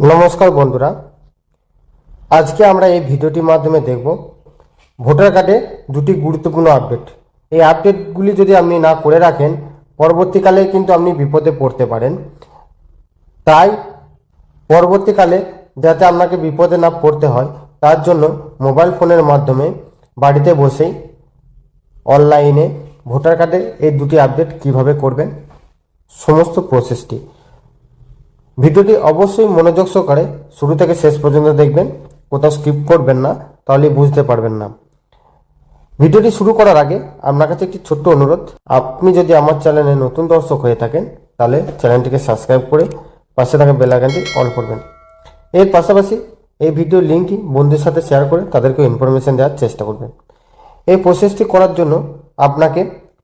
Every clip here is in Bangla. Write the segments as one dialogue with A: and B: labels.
A: নমস্কার বন্ধুরা। আজকে আমরা এই ভিডিওটির মাধ্যমে দেখব ভোটার কার্ডে দুটি গুরুত্বপূর্ণ আপডেট। এই আপডেটগুলি যদি আপনি না করে রাখেন, পরবর্তীকালে কিন্তু আপনি বিপদে পড়তে পারেন। তাই পরবর্তীকালে যাতে আপনাকে বিপদে না পড়তে হয়, তার জন্য মোবাইল ফোনের মাধ্যমে বাড়িতে বসেই অনলাইনে ভোটার কার্ডে এই দুটি আপডেট কীভাবে করবেন, সমস্ত প্রসেসটি ভিডিওটি অবশ্যই মনোযোগ সহকারে শুরু থেকে শেষ পর্যন্ত দেখবেন। কোথাও স্কিপ করবেন না তাহলে বুঝতে পারবেন না। ভিডিওটি শুরু করার আগে আপনার কাছে একটি ছোট্ট অনুরোধ। আপনি যদি আমার চ্যানেলে নতুন দর্শক হয়ে থাকেন, তাহলে চ্যানেলটিকে সাবস্ক্রাইব করে পাশে থাকা বেল আইকনটি অন করবেন। এর পাশাপাশি এই ভিডিওর লিঙ্কটি বন্ধুদের সাথে শেয়ার করে তাদেরকে ইনফরমেশন দেওয়ার চেষ্টা করবেন। এই প্রসেসটি করার জন্য আপনাকে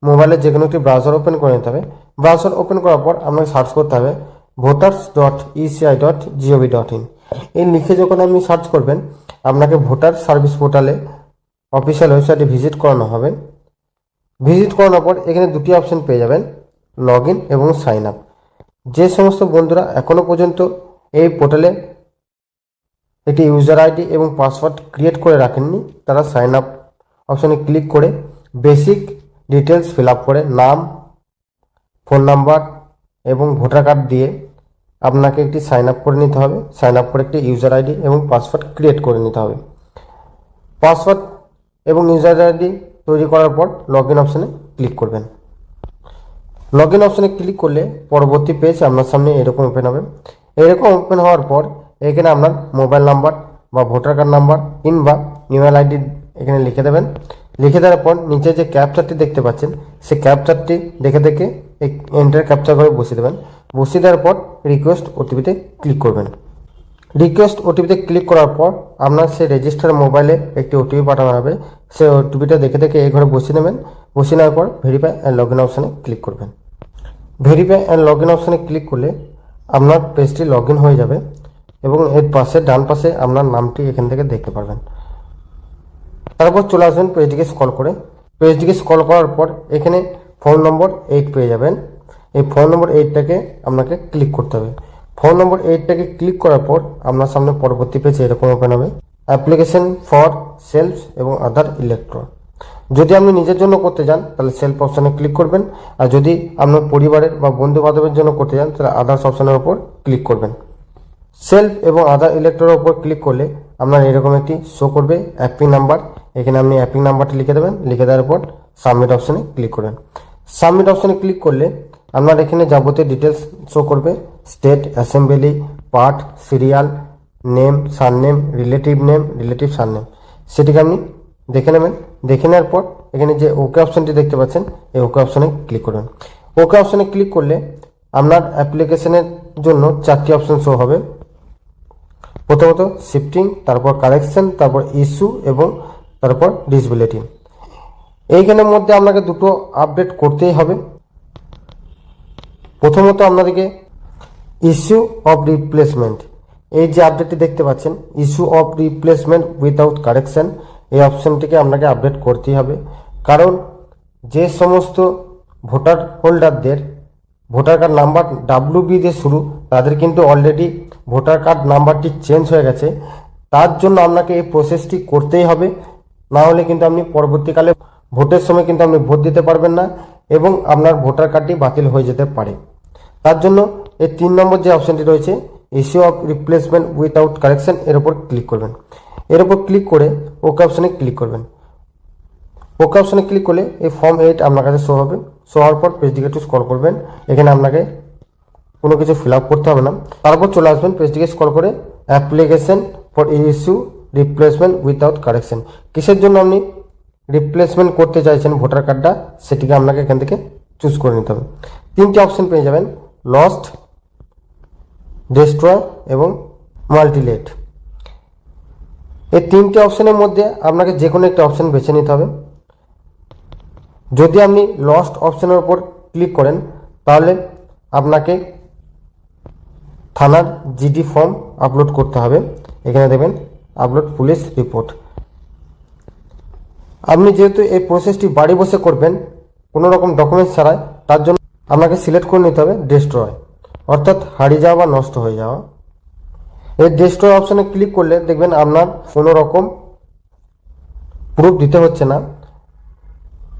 A: মোবাইলে যে কোনো একটি ব্রাউজার ওপেন করে নিতে হবে। ব্রাউজার ওপেন করার পর আপনাকে সার্চ করতে হবে voters dot ECI dot G O V dot in এই লিখে যখন আপনি সার্চ করবেন, আপনাকে ভোটার সার্ভিস পোর্টালে অফিসিয়াল ওয়েবসাইটে ভিজিট করানো হবে। ভিজিট করানোর পর এখানে দুটি অপশন পেয়ে যাবেন লগ ইন এবং সাইন আপ যে সমস্ত বন্ধুরা এখনও পর্যন্ত এই পোর্টালে একটি ইউজার আইডি এবং পাসওয়ার্ড ক্রিয়েট করে রাখেননি, তারা সাইন আপ অপশনে ক্লিক করে বেসিক ডিটেলস ফিল আপ করে নাম ফোন নাম্বার এবং ভোটার কার্ড দিয়ে আপনাকে একটি সাইন আপ করে নিতে হবে। সাইন আপ করে একটি ইউজার আইডি এবং পাসওয়ার্ড ক্রিয়েট করে নিতে হবে। পাসওয়ার্ড এবং ইউজার আইডি তৈরি করার পর লগ ইন অপশানে ক্লিক করবেন। লগ ইন অপশানে ক্লিক করলে পরবর্তী পেজ আপনার সামনে এরকম ওপেন হবে। এরকম ওপেন হওয়ার পর এখানে আপনার মোবাইল নাম্বার বা ভোটার কার্ড নাম্বার কিংবা ইমেল আইডি এখানে লিখে দেবেন। লিখে দেওয়ার পর নিচে যে ক্যাপচারটি দেখতে পাচ্ছেন, সেই ক্যাপচারটি দেখে দেখে এই এন্টার ক্যাপচার করে বসিয়ে দেবেন। বসিয়ে দেওয়ার পর রিকোয়েস্ট ওটিপিতে ক্লিক করবেন। রিকোয়েস্ট ওটিপিতে ক্লিক করার পর আপনার সেই রেজিস্টার মোবাইলে একটি ওটিপি পাঠানো হবে। সেই ওটিপিটা দেখে দেখে এই ঘরে বসিয়ে নেবেন। বসিয়ে নেওয়ার পর ভেরিফাই অ্যান্ড লগ ইন অপশানে ক্লিক করবেন। ভেরিফাই অ্যান্ড লগ ইন অপশানে ক্লিক করলে আপনার পেজটি লগ ইন হয়ে যাবে এবং এর পাশে, ডান পাশে আপনার নামটি এখান থেকে দেখতে পারবেন। তারপর চলে আসবেন পেজটিকে স্কল করে। পেজটিকে স্কল করার পর এখানে ফোন নম্বর এইট পেয়ে যাবেন। এই ফোন নম্বর এইটটাকে আপনাকে ক্লিক করতে হবে। ফোন নম্বর এইটটাকে ক্লিক করার পর আপনার সামনে পরবর্তী পেজ এরকম ওপেন হবে। অ্যাপ্লিকেশন ফর সেলফ এবং আদার ইলেকট্রন যদি আপনি নিজের জন্য করতে চান, তাহলে সেলফ অপশানে ক্লিক করবেন। আর যদি আপনার পরিবারের বা বন্ধু বান্ধবের জন্য করতে চান, তাহলে আদার্স অপশানের উপর ক্লিক করবেন। সেলফ এবং আদার ইলেক্টরের উপর ক্লিক করলে আপনার এরকম একটি শো করবে অ্যাপিং নাম্বার এখানে আপনি অ্যাপিং নাম্বারটি লিখে দেবেন। লিখে দেওয়ার পর সাবমিট অপশানে ক্লিক করবেন। সাবমিট অপশানে ক্লিক করলে আপনার এখানে যাবতীয় ডিটেলস শো করবে। State assembly part serial name surname relative name relative surname সেটিকে আপনি দেখে নেবেন। দেখে নেওয়ার পর এখানে যে ওকে অপশানটি দেখতে পাচ্ছেন, এই ওকে অপশানে ক্লিক করবেন ওকে অপশানে ক্লিক করলে আপনার অ্যাপ্লিকেশনের জন্য চারটি অপশান শো হবে। প্রথমত শিফটিং তারপর কারেকশন তারপর ইস্যু এবং তারপর ডিসবিলিটি এইখানের মধ্যে আপনাকে দুটো আপডেট করতেই হবে। প্রথমত আপনাদেরকে ইস্যু অফ রিপ্লেসমেন্ট এই যে আপডেটটি দেখতে পাচ্ছেন issue of replacement without correction এই অপশানটিকে আপনাকে আপডেট করতেই হবে। কারণ যে সমস্ত ভোটার হোল্ডারদের voter card number W B দিয়ে শুরু, তাদের কিন্তু অলরেডি ভোটার কার্ড নাম্বারটি চেঞ্জ হয়ে গেছে। তার জন্য আপনাকে এই প্রসেসটি করতেই হবে। না হলে কিন্তু আপনি পরবর্তীকালে ভোটের সময় কিন্তু আপনি ভোট দিতে পারবেন না এবং আপনার ভোটার কার্ডটি বাতিল হয়ে যেতে পারে। তার জন্য এই তিন নম্বর যে অপশানটি রয়েছে issue of replacement without correction এর উপর ক্লিক করবেন। এর উপর ক্লিক করে ওকে অপশানে ক্লিক করবেন। ওকে অপশানে ক্লিক করলে এই ফর্ম এইট আপনার কাছে শো হবে। শো হওয়ার পর পেজটিকে একটু স্ক্রল করবেন। এখানে আপনাকে কোনো কিছু ফিল আপ করতে হবে না। তারপর চলে আসবেন পেজটিকে স্ক্রল করে application for issue replacement without correction কিসের জন্য আপনি রিপ্লেসমেন্ট করতে চাইছেন ভোটার কার্ডটা সেটিকে আপনাকে এখান থেকে চুজ করে নিতে হবে। তিনটি অপশন পেয়ে যাবেন লস্ট ডেস্ট্রয় এবং মাল্টিলেট এই তিনটে অপশনের মধ্যে আপনাকে যে কোনো একটা অপশন বেছে নিতে হবে। যদি আপনি লস্ট অপশনের উপর ক্লিক করেন, তাহলে আপনাকে থানার জিডি ফর্ম আপলোড করতে হবে। এখানে দেবেন আপলোড পুলিশ রিপোর্ট আপনি যেহেতু এই প্রসেসটি বাড়ি বসে করবেন, কোনো রকম ডকুমেন্টস ছাড়াই, তার জন্য আপনাকে সিলেক্ট করে নিতে হবে ডেস্ট্রয় অর্থাৎ হারিয়ে যাওয়া বা নষ্ট হয়ে যাওয়া। এই ডেস্টোর অপশানে ক্লিক করলে দেখবেন আপনার কোনো রকম প্রুফ দিতে হচ্ছে না।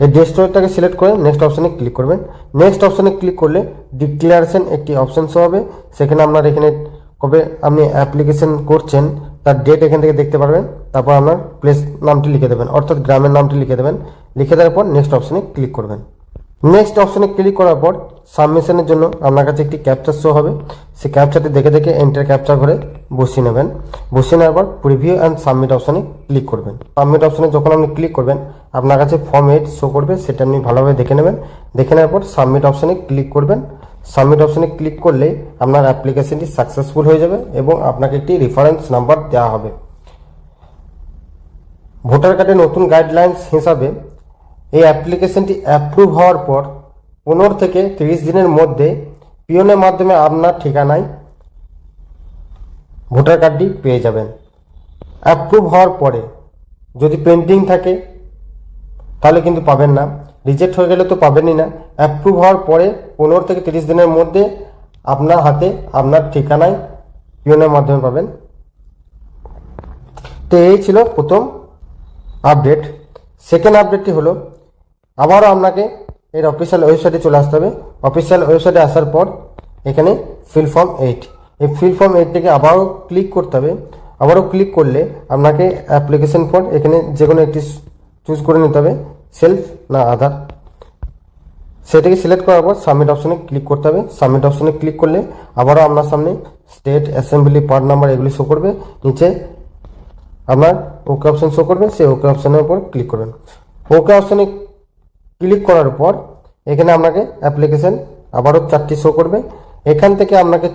A: এই ডেস্কটপটাকে সিলেক্ট করে নেক্সট অপশানে ক্লিক করবেন। নেক্সট অপশানে ক্লিক করলে ডিক্লারেশন একটি অপশান শো হবে। সেখানে আপনার এখানে কবে আপনি অ্যাপ্লিকেশন করছেন, তার ডেট এখান থেকে দেখতে পারবেন। তারপর আপনার প্লেস নামটি লিখে দেবেন, অর্থাৎ গ্রামের নামটি লিখে দেবেন। লিখে দেওয়ার পর নেক্সট অপশানে ক্লিক করবেন। নেক্সট অপশানে ক্লিক করার পর সাবমিশনের জন্য আপনার কাছে একটি ক্যাপচার শো হবে। সেই ক্যাপচারটি দেখে দেখে এন্টার ক্যাপচার করে বসিয়ে নেবেন। বসিয়ে নেওয়ার পর প্রিভিউ অ্যান্ড সাবমিট অপশানে ক্লিক করবেন। সাবমিট অপশানে যখন আপনি ক্লিক করবেন, আপনার কাছে ফর্ম এইট শো করবে, সেটা আপনি ভালোভাবে দেখে নেবেন। দেখে নেওয়ার পর সাবমিট অপশানে ক্লিক করবেন। সাবমিট অপশানে ক্লিক করলে আপনার অ্যাপ্লিকেশনটি সাকসেসফুল হয়ে যাবে এবং আপনাকে একটি রেফারেন্স নাম্বার দেওয়া হবে। ভোটার কার্ডের নতুন গাইডলাইন্স হিসাবে এই অ্যাপ্লিকেশনটি অ্যাপ্রুভ হওয়ার পর পনেরো থেকে তিরিশ দিনের মধ্যে পিওনের মাধ্যমে আপনার ঠিকানায় ভোটার কার্ডটি পেয়ে যাবেন। অ্যাপ্রুভ হওয়ার পরে যদি পেন্ডিং থাকে, তাহলে কিন্তু পাবেন না। রিজেক্ট হয়ে গেলে তো পাবেনই না। অ্যাপ্রুভ হওয়ার পরে পনেরো থেকে তিরিশ দিনের মধ্যে আপনার হাতে আপনার ঠিকানায় পিওনের মাধ্যমে পাবেন। তো এই ছিল প্রথম আপডেট সেকেন্ড আপডেটটি হলো, আবারও আপনাকে এর অফিসিয়াল ওয়েবসাইটে চলে আসতে হবে। অফিসিয়াল ওয়েবসাইটে আসার পর এখানে ফিল ফর্ম এইট এই ফিল ফর্ম এইটটিকে আবারও ক্লিক করতে হবে। আবারও ক্লিক করলে আপনাকে অ্যাপ্লিকেশন ফর এখানে যে কোনো একটি চুজ করে নিতে হবে সেলফ না আধার সেটাকে সিলেক্ট করার পর সাবমিট অপশনে ক্লিক করতে হবে। সাবমিট অপশনে ক্লিক করলে আবারও আপনার সামনে স্টেট অ্যাসেম্বলি পার্ট নাম্বার এগুলি শো করবে। নিচে আপনার ওকে অপশন শো করবে সেই ওকে অপশনের উপর ক্লিক করবেন। ওকে অপশনে ক্লিক করার পর, এখানে আপনাকে অ্যাপ্লিকেশন আবারও চারটি শো করবে। এখান থেকে আপনাকে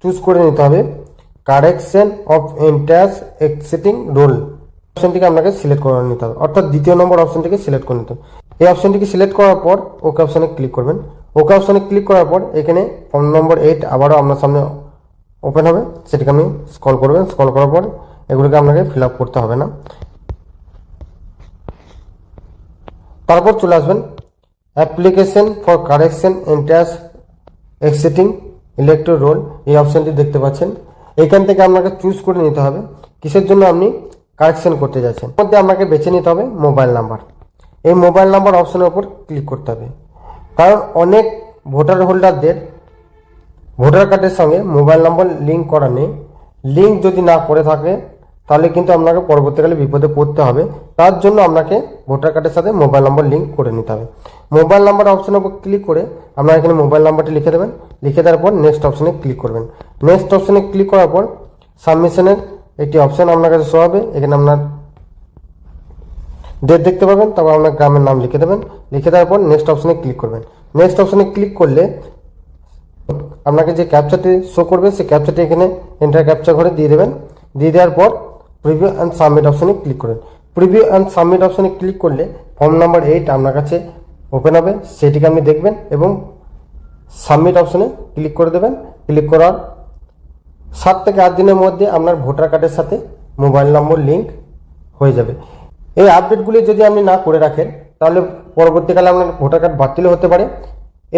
A: চুজ করে নিতে হবে correction of entries existing roll অপশনটিকে আপনাকে সিলেক্ট করে নিতে হবে, অর্থাৎ দ্বিতীয় নম্বর অপশনটিকে সিলেক্ট করে নিতে হবে। এই অপশনটিকে সিলেক্ট করার পর ওকে অপশনে ক্লিক করবেন। ওকে অপশনে ক্লিক করার পর, এখানে ফর্ম নম্বর এইট আবারও আপনার সামনে ওপেন হবে। সেটাকে আপনি স্ক্রল করবেন স্ক্রল করার পর এগুলোকে আপনাকে ফিল আপ করতে হবে না। তারপর চলে আসবেন application for correction entries existing electoral roll, এই অপশানটি দেখতে পাচ্ছেন। এখান থেকে আপনাকে চুজ করে নিতে হবে কিসের জন্য আপনি কারেকশন করতে যাচ্ছেন। মধ্যে আপনাকে বেছে নিতে হবে মোবাইল নাম্বার। এই মোবাইল নাম্বার অপশনের উপর ক্লিক করতে হবে। কারণ অনেক ভোটার হোল্ডারদের ভোটার কার্ডের সঙ্গে মোবাইল নম্বর লিঙ্ক করা নেই। লিঙ্ক যদি না করে থাকে তাহলে কিন্তু আপনাকে পরবর্তীকালে বিপদে পড়তে হবে। তার জন্য আপনাকে ভোটার কার্ডের সাথে মোবাইল নম্বর লিঙ্ক করে নিতে হবে। মোবাইল নাম্বার অপশনের উপর ক্লিক করে আপনারা এখানে মোবাইল নাম্বারটি লিখে দেবেন। লিখে দেওয়ার পর নেক্সট অপশানে ক্লিক করবেন। নেক্সট অপশানে ক্লিক করার পর সাবমিশনের একটি অপশান আপনার কাছে শো হবে। এখানে আপনার ডেট দেখতে পাবেন, তারপর আপনার গ্রামের নাম লিখে দেবেন। লিখে দেওয়ার পর নেক্সট অপশানে ক্লিক করবেন। নেক্সট অপশানে ক্লিক করলে আপনাকে যে ক্যাপচারটি শো করবে, সেই ক্যাপচারটি এখানে এন্টার ক্যাপচার করে দিয়ে দেবেন। দিয়ে দেওয়ার পর প্রিভিউ অ্যান্ড সাবমিট অপশনে ক্লিক করবেন প্রিভিউ অ্যান্ড সাবমিট অপশনে ক্লিক করলে ফর্ম নাম্বার এইট আপনার কাছে ওপেন হবে, সেটিকে আপনি দেখবেন এবং সাবমিট অপশনে ক্লিক করে দেবেন। ক্লিক করার সাত থেকে আট দিনের মধ্যে আপনার ভোটার কার্ডের সাথে মোবাইল নম্বর লিঙ্ক হয়ে যাবে। এই আপডেটগুলি যদি আপনি না করে রাখেন, তাহলে পরবর্তীকালে আপনার ভোটার কার্ড বাতিল হতে পারে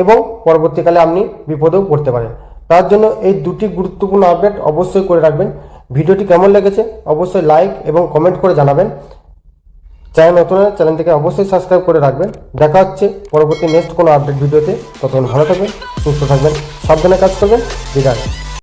A: এবং পরবর্তীকালে আপনি বিপদেও পড়তে পারেন। তার জন্য এই দুটি গুরুত্বপূর্ণ আপডেট অবশ্যই করে রাখবেন। ভিডিওটি কেমন লেগেছে অবশ্যই লাইক এবং কমেন্ট করে জানাবেন। চ্যানেল নতুন চ্যানেলটিকে অবশ্যই সাবস্ক্রাইব করে রাখবেন। দেখা হচ্ছে পরবর্তী নেক্সট কোনো আপডেট ভিডিওতে। ততক্ষণ ভালো থাকবেন, সুস্থ থাকবেন, সাবধানে কাজ করবেন। বিদায়।